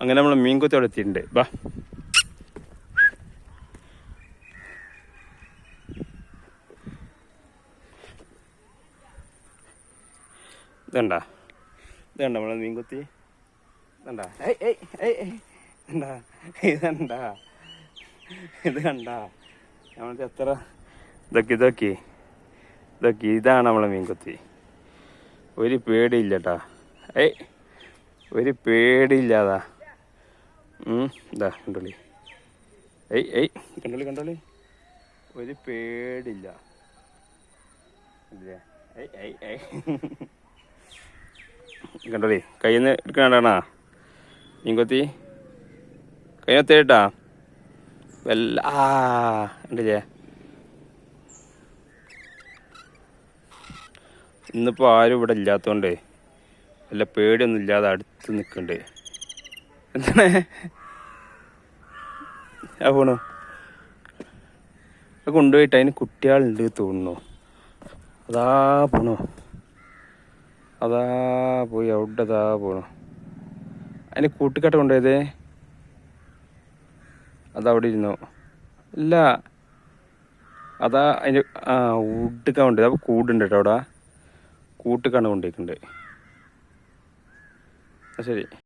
അങ്ങനെ നമ്മൾ മീൻ കൊത്തി അവിടെ എത്തിയിട്ടുണ്ട്. ബാ ഇതണ്ട ഇതണ്ട നമ്മളെ മീൻ കൊത്തി ഇതണ്ട ഇതണ്ട ഇതണ്ട ഇത് കണ്ട? നമ്മൾക്ക് എത്ര? ഇതൊക്കെ ഇതൊക്കെ. ഇതൊക്കെ ഇതാണ് നമ്മളെ മീൻ കൊത്തി ഒരു പേടിയില്ല കേട്ടാ ഏയ് ഒരു പേടിയില്ലാതാ. കണ്ടോളി. ഏയ് ഏയ്. കണ്ടോളി കണ്ടോളി. ഒരു പേടില്ല. കണ്ടോളി കയ്യിൽ നിന്ന് മീൻകൊത്തി. കയ്യിനെത്തേട്ടാ വല്ല ഉണ്ടല്ലേ ഇന്നിപ്പോൾ ആരും ഇവിടെ ഇല്ലാത്തതുകൊണ്ട് വല്ല പേടിയൊന്നും ഇല്ലാതെ അടുത്ത് നിൽക്കണ്ട് എന്താണ്? പോണു. അത് കൊണ്ടുപോയിട്ട് അതിന് കുട്ടികളുണ്ട് തോന്നുന്നു. അതാ പോണു. അതാ പോയി അവിടെ അതാ പോണു. അതിന് കൂട്ടിക്കട്ട കൊണ്ടുപോയതേ? അതവിടെ ഇരുന്നു. ഇല്ല അതാ അതിന്റെ ആ ഊട്ടിക്കാൻ കൊണ്ടുപോയത്. അപ്പോൾ കൂടുണ്ട് കേട്ടോ അവിടെ. കൂട്ടിക്കാണ് കൊണ്ടുപോയിട്ടുണ്ട് ശരി.